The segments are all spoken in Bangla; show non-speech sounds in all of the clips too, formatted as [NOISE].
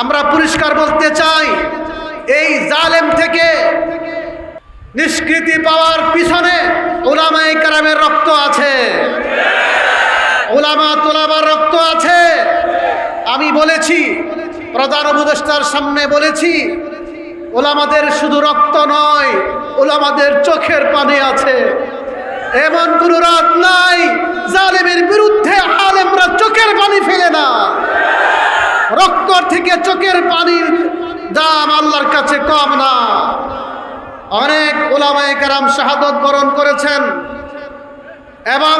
আমরা পরিষ্কার বলতে চাই, এই জালেম থেকে নিষ্কৃতি পাওয়ার পিছনে ওলামাই কারামের রক্ত আছে। ওলামা তোলাবার রক্ত আছে। আমি বলেছি, প্রধান উপদেষ্টার সামনে বলেছি, ওলামাদের শুধু রক্ত নয়, ওলামাদের চোখের পানি আছে। এমন কোন রাত নাই, জালেমের বিরুদ্ধে আলেমরা চোখের পানি ফেলে না। রক্ত থেকে চোখের পানির দাম আল্লাহর কাছে কম না। অনেক ওলামায় কারাম শাহাদত বরণ করেছেন এবং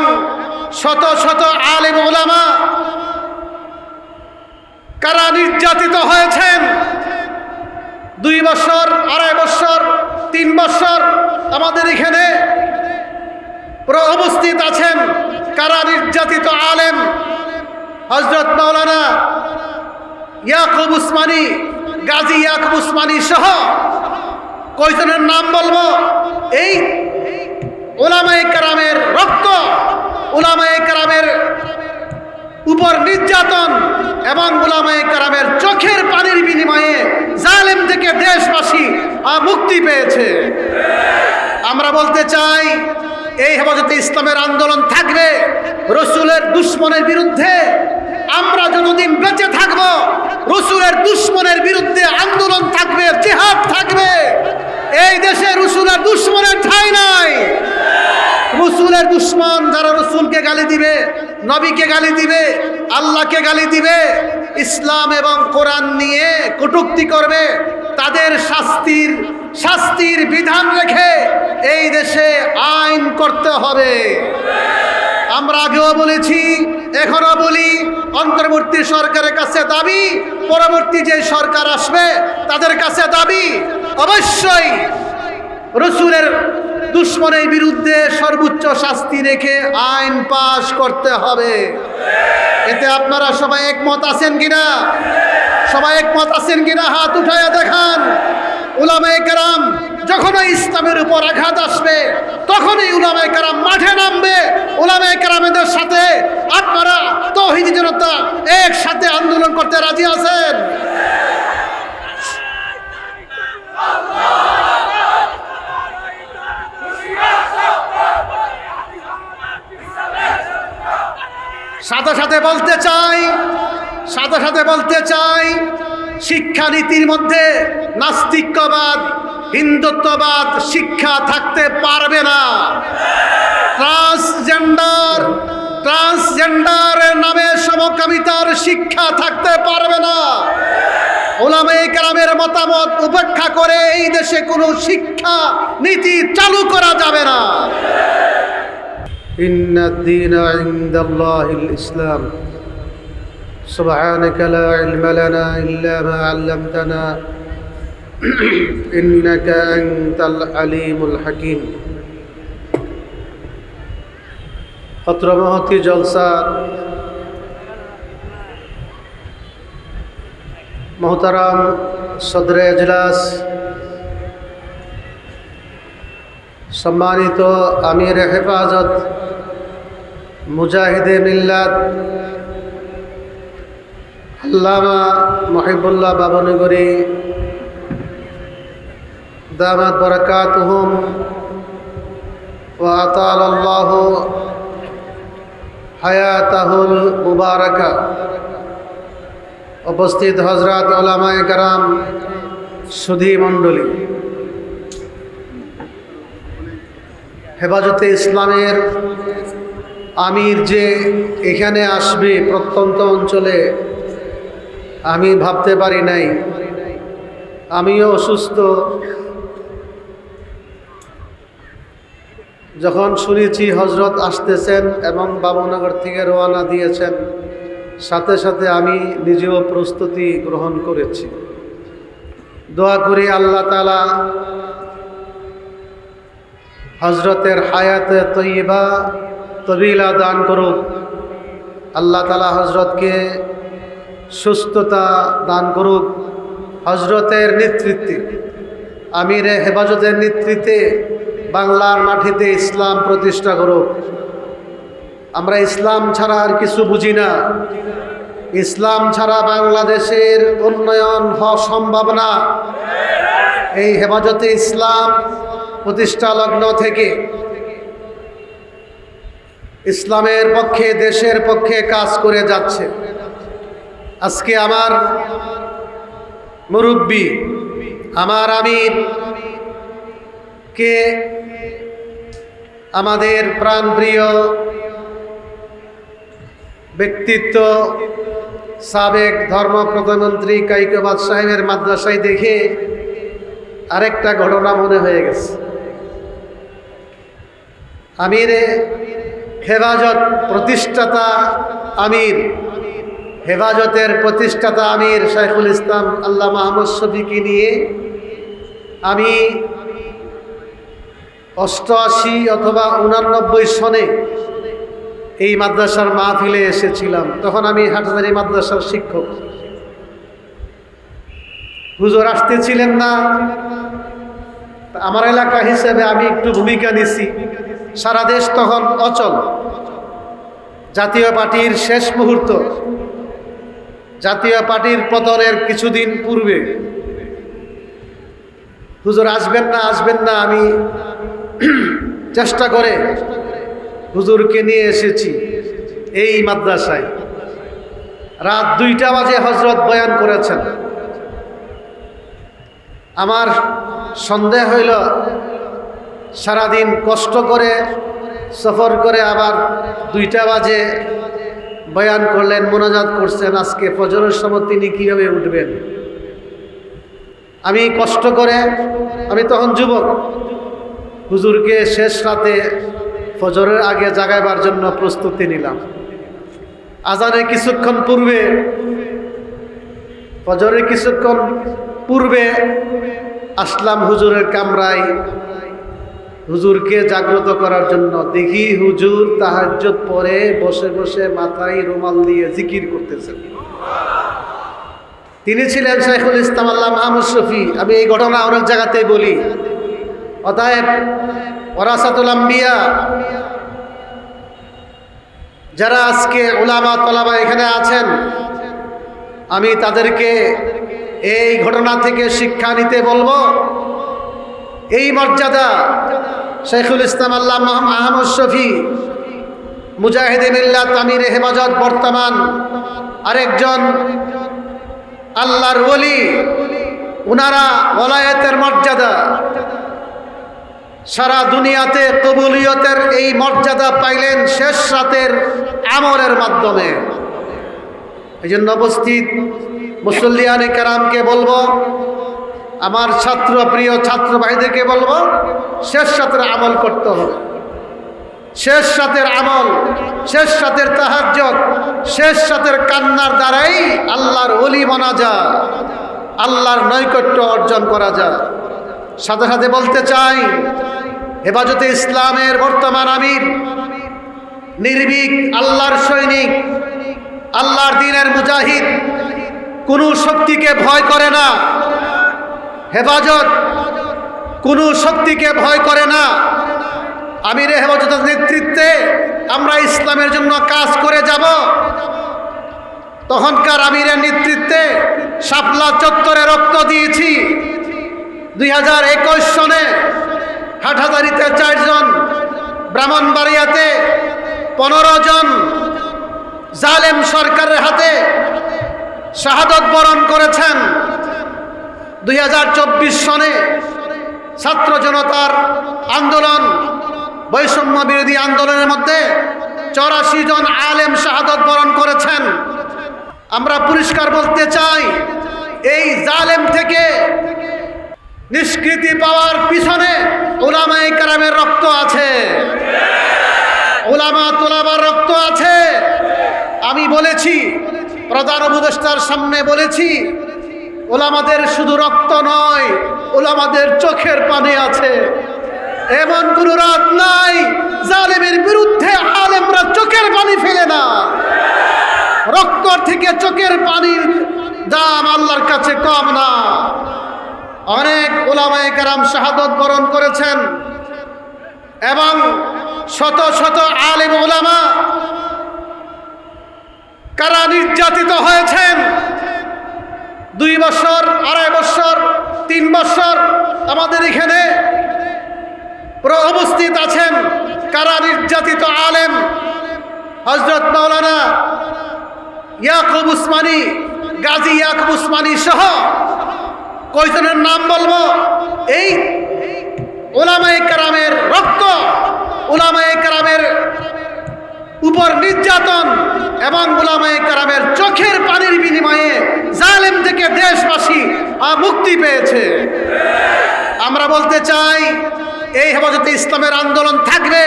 শত শত আলিম ওলামা কারা নির্যাতিত হয়েছেন। দুই বছর, আড়াই বছর, তিন বছর আমাদের এখানে অবস্থিত আছেন কারা নির্যাতিত আলেম। হজরত মাওলানা ইয়াকুব উসমানী, গাজী ইয়াকুব উসমানী সহ কয়জনের নাম বলব? এই ওলামায়ে কারামের রক্ত, ওলামায়ে কারামের উপর নির্যাতন এবং ওলামায়ে কারামের চোখের পানির বিনিময়ে জালেম থেকে দেশবাসী মুক্তি পেয়েছে। আমরা বলতে চাই, এই হেফাজতে ইসলামের আন্দোলন থাকবে রসুলের দুশ্মনের বিরুদ্ধে আমরা যতদিন বেঁচে থাকব, রসুলের দুশ্মনের বিরুদ্ধে আন্দোলন থাকবে, জেহাদ থাকবে। এই দেশে রসুলের দুশ্মনের ঠাই নাই। রসুলের দুশ্মন যারা রসুলকে গালি দিবে, নবীকে গালি দিবে, আল্লাহকে গালি দিবে, ইসলাম এবং কোরআন নিয়ে কটুক্তি করবে, তাদের শাস্তির শাস্তির বিধান রেখে এই দেশে আইন করতে হবে। আমরা আগেও বলেছি এখনও বলি, অন্তর্বর্তী সরকারের কাছে দাবি, পরবর্তী যে সরকার আসবে, তাদের কাছে দাবি, অবশ্যই রসুলের দুশ্মনের বিরুদ্ধে সর্বোচ্চ শাস্তি রেখে আইন পাশ করতে হবে। এতে আপনারা সবাই একমত আছেন কিনা? সবাই একমত আছেন কিনা? হাত উঠায়া দেখান। উলামায়ে কেরাম যখনই ইসলামের উপর আঘাত আসবে তখনই উলামায়ে কেরাম মাঠে নামবে। উলামায়ে কারামেদের সাথে আপনারা তৌহিদি জনতা একসাথে আন্দোলন করতে রাজি আছেন? সাথে সাথে বলতে চাই, সাথে সাথে বলতে চাই, শিক্ষানীতির মধ্যে নাস্তিক্যবাদ হিন্দুত্ববাদ শিক্ষা থাকতে পারবে না ট্রান্সজেন্ডার ট্রান্সজেন্ডারের নামে সমকামিতার শিক্ষা থাকতে পারবে না ওলামে কালামের মতামত উপেক্ষা করে এই দেশে কোনো শিক্ষা নীতি চালু করা যাবে না إن الدين عند الله الإسلام سبحانك لا علم لنا إلا ما علمتنا [CLEARS THROAT] إنك أنت العليم الحكيم অত্র মহতি জলসা মোহতারাম সদরে এজলাস সম্মানিত আমির হেফাজত মুজাহিদে মিল্লাত আল্লামা মহিবুল্লাহ বাবনগরী দামাত ও আতাল আল্লাহ হায়াতাহুল মুবারকা। উপস্থিত হজরত ওলামায় কারাম, সুধী মণ্ডলী। হেফাজতে ইসলামের আমির যে এখানে আসবে প্রত্যন্ত অঞ্চলে, আমি ভাবতে পারি নাই। আমিও অসুস্থ যখন শুনেছি হজরত আসতেছেন এবং বাবুনগর থেকে রওনা দিয়েছেন, সাথে সাথে আমি নিজেও প্রস্তুতি গ্রহণ করেছি। দোয়া করি আল্লাহ তালা হজরতের হায়াতে তৈবা তবিলা দান করুক। আল্লাহ তালা হজরতকে সুস্থতা দান করুক। হজরতের নেতৃত্বে, আমিরে হেফাজতের নেতৃত্বে বাংলার মাটিতে ইসলাম প্রতিষ্ঠা করুক। আমরা ইসলাম ছাড়া আর কিছু বুঝি না। ইসলাম ছাড়া বাংলাদেশের উন্নয়ন হওয়া সম্ভব না। এই হেফাজতে ইসলাম প্রতিষ্ঠা লগ্ন থেকে ইসলামের পক্ষে, দেশের পক্ষে কাজ করে যাচ্ছে। আজকে আমার মুরব্বী, আমার আমির কে আমাদের প্রাণপ্রিয় ব্যক্তিত্ব, সাবেক ধর্ম প্রধানমন্ত্রী কাইকবাদ সাহেবের মাদ্রাসায় দেখে আরেকটা ঘটনা মনে হয়ে গেছে। আমিরে হেফাজত প্রতিষ্ঠাতা আমির, হেফাজতের প্রতিষ্ঠাতা আমির শাইখুল ইসলাম আল্লাহ মাহমদ শফিকে নিয়ে আমি অষ্টআশি অথবা উনানব্বই সনে এই মাদ্রাসার মাহফিলে এসেছিলাম। তখন আমি হাটহাজারি মাদ্রাসার শিক্ষক। হুজুর আসতেছিলেন না। আমার এলাকা হিসেবে আমি একটু ভূমিকা নিছি। সারা দেশ তখন অচল। জাতীয় পার্টির শেষ মুহূর্ত। জাতীয় পার্টির পতনের কিছুদিন পূর্বে। হুজুর আসবেন না আসবেন না, আমি [CLEARS THROAT] চেষ্টা করে হুজুরকে নিয়ে এসেছি এই মাদ্রাসায়। রাত দুইটা বাজে হজরত বয়ান করেছেন। আমার সন্দেহ হইল সারাদিন কষ্ট করে সফর করে আবার দুইটা বাজে বয়ান করলেন, মোনাজাত করছেন, আজকে ফজরের সময় তিনি কীভাবে উঠবেন? আমি কষ্ট করে, আমি তখন যুবক হুজুরকে শেষ রাতে ফজরের আগে জাগাইবার জন্য প্রস্তুতি নিলাম। আজানে কিছুক্ষণ পূর্বে, ফজরের কিছুক্ষণ পূর্বে আসলাম হুজুরের কামরায়। হুজুরকে জাগ্রত করার জন্য দেখি হুজুর তাহাজ্জত পরে বসে বসে মাথায় রুমাল দিয়ে জিকির করতেছেন। তিনি ছিলেন শেখুল ইসলাম আল্লাহ মাহমুদ শফি। আমি এই ঘটনা অনেক জায়গাতেই বলি। অতএব ওরাসাতুল আম্বিয়া, যারা আজকে ওলামা তলাবা এখানে আছেন, আমি তাদেরকে এই ঘটনা থেকে শিক্ষা নিতে বলব। এই মর্যাদা শেখুল ইসলাম আল্লাহ আহমদ শফি, মুজাহিদ মিল্লা তামির হেফাজত বর্তমান আরেকজন আল্লাহর ওলি, উনারা ওলায়েতের মর্যাদা। সারা দুনিয়াতে কবুলিয়তের এই মর্যাদা পাইলেন শেষ রাতের আমরের মাধ্যমে। এই জন্য উপস্থিত মুসল্লিয়ানে কেরামকে বলব, আমার ছাত্র, প্রিয় ছাত্র ভাইদেরকে বলব, শেষ রাতের আমল করতে হবে। শেষ রাতের আমল, শেষ রাতের তাহাজ্জত শেষ রাতের কান্নার দ্বারাই আল্লাহর অলি মানা যা আল্লাহর নৈকট্য অর্জন করা যায়। সাথে সাথে বলতে চাই হেফাজতে ইসলামের বর্তমান আমির, নির্ভীক আল্লাহর সৈনিক, আল্লাহর দিনের মুজাহিদ, কোনো শক্তিকে ভয় করে না। হেফাজত, কোনো শক্তিকে ভয় করে না। আমির হেফাজতের নেতৃত্বে আমরা ইসলামের জন্য কাজ করে যাব। তখনকার আমিরের নেতৃত্বে শাপলা চত্বরে রক্ত দিয়েছি। দুই হাজার একুশ সনে হাটহাজারিতে চারজন, ব্রাহ্মণবাড়িয়াতে পনেরো জন, জালেম সরকারের হাতে শাহাদত বরণ করেছেন। দুই হাজার চব্বিশ সনে ছাত্র জনতার আন্দোলন, বৈষম্য বিরোধী আন্দোলনের মধ্যে চৌরাশি জন আলেম শাহাদত বরণ করেছেন। আমরা পরিষ্কার বলতে চাই, এই জালেম থেকে নিষ্কৃতি পাওয়ার পিছনে ওলামাই কারামের রক্ত আছে। ওলামা তোলাবার রক্ত আছে। আমি বলেছি, প্রধান উপদেষ্টার সামনে বলেছি, ওলামাদের শুধু রক্ত নয়, ওলামাদের চোখের পানি আছে। এমন কোন রাত নাই, জালেমের বিরুদ্ধে আলেমরা চোখের পানি ফেলে না। রক্ত থেকে চোখের পানির দাম আল্লাহর কাছে কম না। অনেক ওলামায়ে কারাম শাহাদত বরণ করেছেন এবং শত শত আলেম ওলামা কারা নির্যাতিত হয়েছেন। দুই বছর, আড়াই বছর, তিন বছর আমাদের এখানে উপস্থিত আছেন কারা নির্যাতিত আলেম? হজরত মৌলানা ইয়াকুব উসমানী, গাজী ইয়াকুব উসমানী সহ কয়জনের নাম বলব? এই ওলামায়ে কারামের রক্ত, ওলামায়ে কারামের উপর নির্যাতন এবং ওলামায়ে কারামের চোখের পানির বিনিময়ে জালেম থেকে দেশবাসী মুক্তি পেয়েছে। আমরা বলতে চাই, এই হেফাজতে ইসলামের আন্দোলন থাকবে,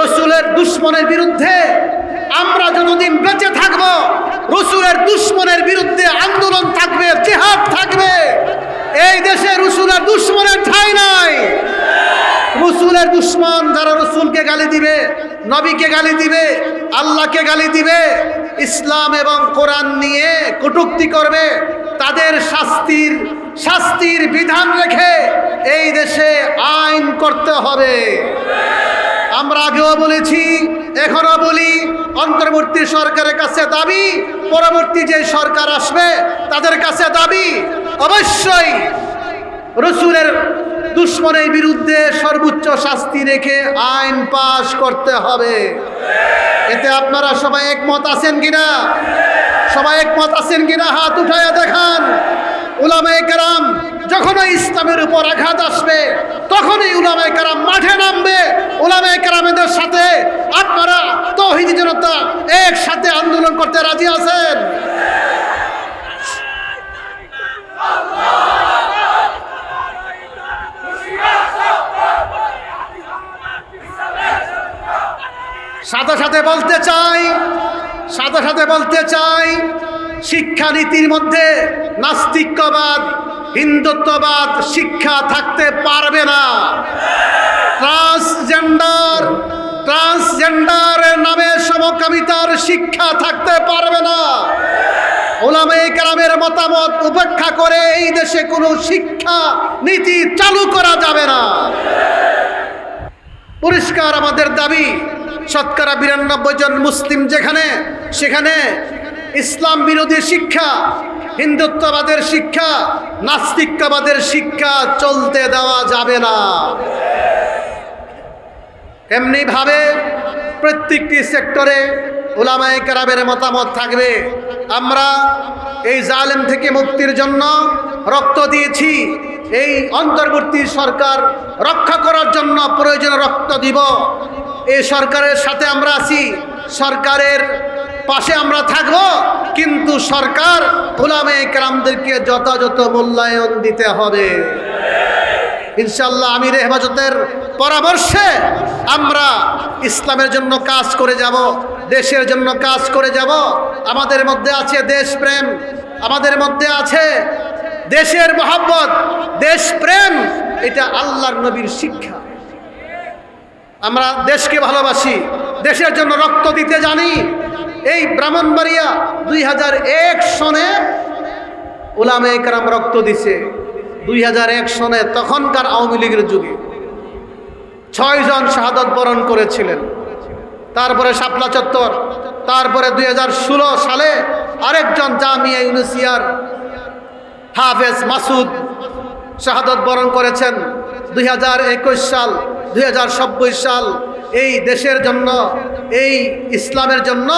রসুলের দুশ্মনের বিরুদ্ধে। আমরা যতদিন বেঁচে থাকব, রসুলের দুশ্মনের বিরুদ্ধে আন্দোলন থাকবে জেহাদ থাকবে এই দেশে রসুলের দুশ্মনের ঠাঁই নাই রসুলের দুশ্মন যারা রসুলকে গালি দিবে, নবীকে গালি দিবে, আল্লাহকে গালি দিবে, ইসলাম এবং কোরআন নিয়ে কটুক্তি করবে, তাদের শাস্তির শাস্তির বিধান রেখে এই দেশে আইন করতে হবে। আমরা আগেও বলেছি এখনও বলি, অন্তর্বর্তী সরকারের কাছে দাবি, পরবর্তী যে সরকার আসবে, তাদের কাছে দাবি, অবশ্যই রসুলের দুশ্মনের বিরুদ্ধে সর্বোচ্চ শাস্তি রেখে আইন পাশ করতে হবে। এতে আপনারা সবাই একমত আছেন কিনা? সবাই একমত আছেন কিনা? হাত উঠায় দেখান। উলামায়ে কেরাম, যখনই ইসলামের উপর আঘাত আসবে, তখনই উলামায়ে কেরাম মাঠে নামবে। উলামায়ে কেরামেদের সাথে আপনারা তৌহিদি জনতা একসাথে আন্দোলন করতে রাজি আছেন? সাথে সাথে বলতে চাই সাথে সাথে বলতে চাই, শিক্ষানীতির মধ্যে নাস্তিক্যবাদ হিন্দুত্ববাদ, শিক্ষা থাকতে পারবে না। ট্রান্সজেন্ডার ট্রান্সজেন্ডারের নামে সমকামিতার শিক্ষা থাকতে পারবে না। ওলামে কালামের মতামত উপেক্ষা করে এই দেশে কোনো শিক্ষা নীতি চালু করা যাবে না। পরিষ্কার আমাদের দাবি শতকরা বিরানব্বই জন মুসলিম যেখানে, সেখানে ইসলাম বিরোধী শিক্ষা, হিন্দুত্ববাদের শিক্ষা নাস্তিকবাদের শিক্ষা চলতে দেওয়া যাবে না। এমনিভাবে প্রত্যেকটি সেক্টরে ওলামায়ে কেরামের মতামত থাকবে। আমরা এই জালেম থেকে মুক্তির জন্য রক্ত দিয়েছি। এই অন্তর্বর্তী সরকার রক্ষা করার জন্য প্রয়োজনে রক্ত দিব। এই সরকারের সাথে আমরা আছি, সরকারের পাশে আমরা থাকব, কিন্তু সরকার ওলামে কেরামদেরকে যথাযথ মূল্যায়ন দিতে হবে। ইনশাল্লাহ আমির হেফাজতের পরামর্শে আমরা ইসলামের জন্য কাজ করে যাব, দেশের জন্য কাজ করে যাব। আমাদের মধ্যে আছে দেশপ্রেম, আমাদের মধ্যে আছে দেশের মহাব্বত, দেশপ্রেম, এটা আল্লাহর নবীর শিক্ষা। আমরা দেশকে ভালোবাসি, দেশের জন্য রক্ত দিতে জানি। এই ব্রাহ্মণবাড়িয়া দুই হাজার এক সনে ওলামে একরাম রক্ত দিছে। দুই হাজার এক সনে তখনকার আওয়ামী লীগের যুগে। ছয়জন শাহাদত বরণ করেছিলেন। তারপরে শাপলা চত্বর, তারপরে দুই হাজার ষোলো সালে আরেকজন জামিয়া ইউনিসিয়ার হাফেজ মাসুদ শাহাদত বরণ করেছেন। দুই হাজার একুশ সাল, দুই সাল এই দেশের জন্য, এই ইসলামের জন্য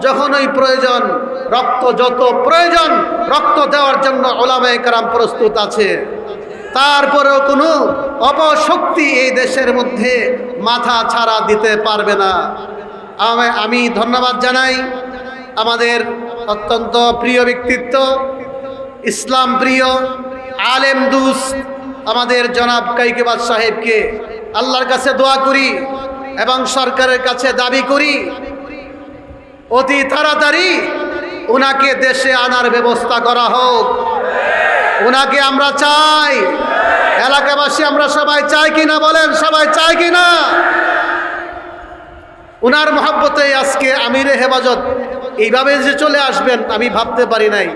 যখনই প্রয়োজন, রক্ত যত প্রয়োজন, রক্ত দেওয়ার জন্য ওলামায়ে কারাম প্রস্তুত আছে। তারপরেও কোনো অপশক্তি এই দেশের মধ্যে মাথা ছাড়া দিতে পারবে না। আমি- ধন্যবাদ জানাই আমাদের অত্যন্ত প্রিয় ব্যক্তিত্ব, ইসলাম প্রিয়, আলেম দুস আমাদের জনাব কাইকেবাদ সাহেবকে আল্লাহর কাছে দোয়া করি এবং সরকারের কাছে দাবি করি, অতি তাড়াতাড়ি ওনাকে দেশে আনার ব্যবস্থা করা হোক। ওনাকে আমরা চাই। এলাকাবাসী আমরা সবাই চাই কিনা বলেন? সবাই চাই কিনা? ওনার মহাব্বতে আজকে আমিরে হেফাজত এইভাবে যে চলে আসবেন আমি ভাবতে পারি নাই।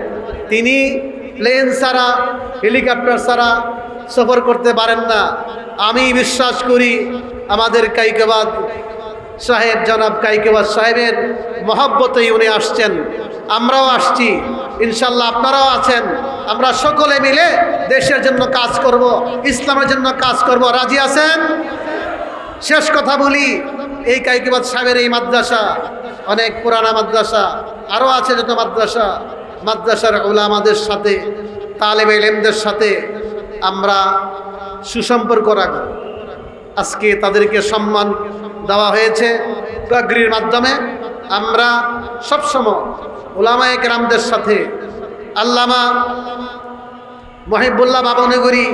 তিনি প্লেন ছাড়া, হেলিকপ্টার ছাড়া সফর করতে পারেন না। আমি বিশ্বাস করি আমাদের কাইকেবাদ সাহেব, জনাব কাইকেবাদ সাহেবের মহব্বতেই উনি আসছেন। আমরাও আসছি। ইনশাল্লাহ আপনারাও আছেন। আমরা সকলে মিলে দেশের জন্য কাজ করব, ইসলামের জন্য কাজ করব। রাজি আছেন? শেষ কথা বলি, এই কাইকিবাদ সাহেবের এই মাদ্রাসা, অনেক পুরানা মাদ্রাসা, আরও আছে যত মাদ্রাসা, মাদ্রাসার ওলামাদের সাথে তালেব এলেমদের সাথে আমরা সুসম্পর্ক রাখব। আজকে তাদেরকে সম্মান দেওয়া হয়েছে পাগড়ির মাধ্যমে। আমরা সবসময় ওলামায়ে কেরামদের সাথে আল্লামা মহিবুল্লাহ বাবনগরী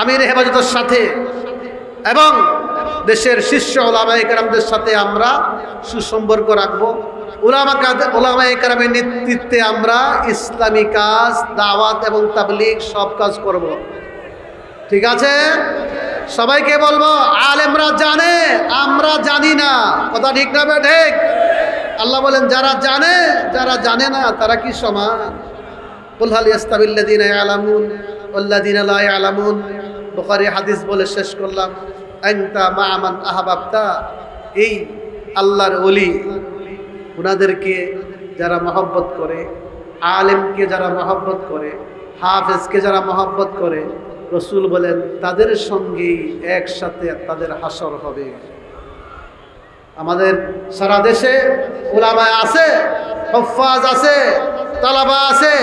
আমির হেফাজতের সাথে এবং দেশের শীর্ষ ওলামায়ে কেরামদের সাথে আমরা সুসম্পর্ক রাখব। ওলামা নেতৃত্বে আমরা ইসলামী কাজ, দাওয়াত এবং তাবলিগ সব কাজ করব। ঠিক আছে? সবাইকে বলব, আলেমরা জানে, আমরা জানি না। কথা ঠিক না ঠিক। আল্লাহ বলেন, যারা জানে যারা জানে না, তারা কি সমান? আলামুন ওল্লাদিন আলামুন হাদিস বলে শেষ করলাম। আহাবাবতা। এই আল্লাহর অলি ওনাদেরকে যারা মহব্বত করে, আলেমকে যারা মহব্বত করে, হাফেজকে যারা মহব্বত করে, রসুল বলেন, তাদের সঙ্গেই একসাথে তাদের হাসর হবে। আমাদের সারা দেশে ওলামায় আছে, হফাজ আছে, তালাবা আছে,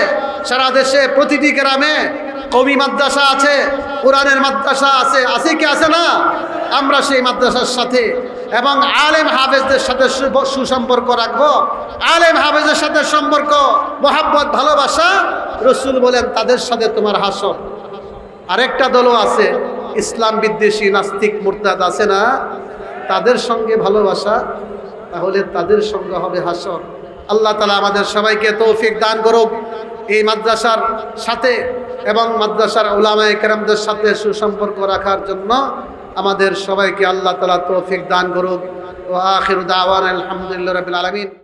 সারা দেশে প্রতিটি গ্রামে কবি মাদ্রাসা আছে, কোরআনের মাদ্রাসা আছে আছে কি আছে না? আমরা সেই মাদ্রাসার সাথে এবং আলেম হাফেজদের সাথে সুসম্পর্ক রাখব। আলেম হাফেজের সাথে সম্পর্ক, মোহাব্বত, ভালোবাসা, রসুল বলেন, তাদের সাথে তোমার হাসর। আরেকটা দলও আছে, ইসলাম বিদ্বেষী নাস্তিক মুরতাদ আছে না? তাদের সঙ্গে ভালোবাসা, তাহলে তাদের সঙ্গে হবে হাসর। আল্লাহ তালা আমাদের সবাইকে তৌফিক দান করুক। এই মাদ্রাসার সাথে এবং মাদ্রাসার ওলামায় কেরামদের সাথে সুসম্পর্ক রাখার জন্য আমাদের সবাইকে আল্লাহ তালা তৌফিক দান করুক। ও আখির দাওয়ান আলহামদুলিল্লাহ রবিল আলমিন।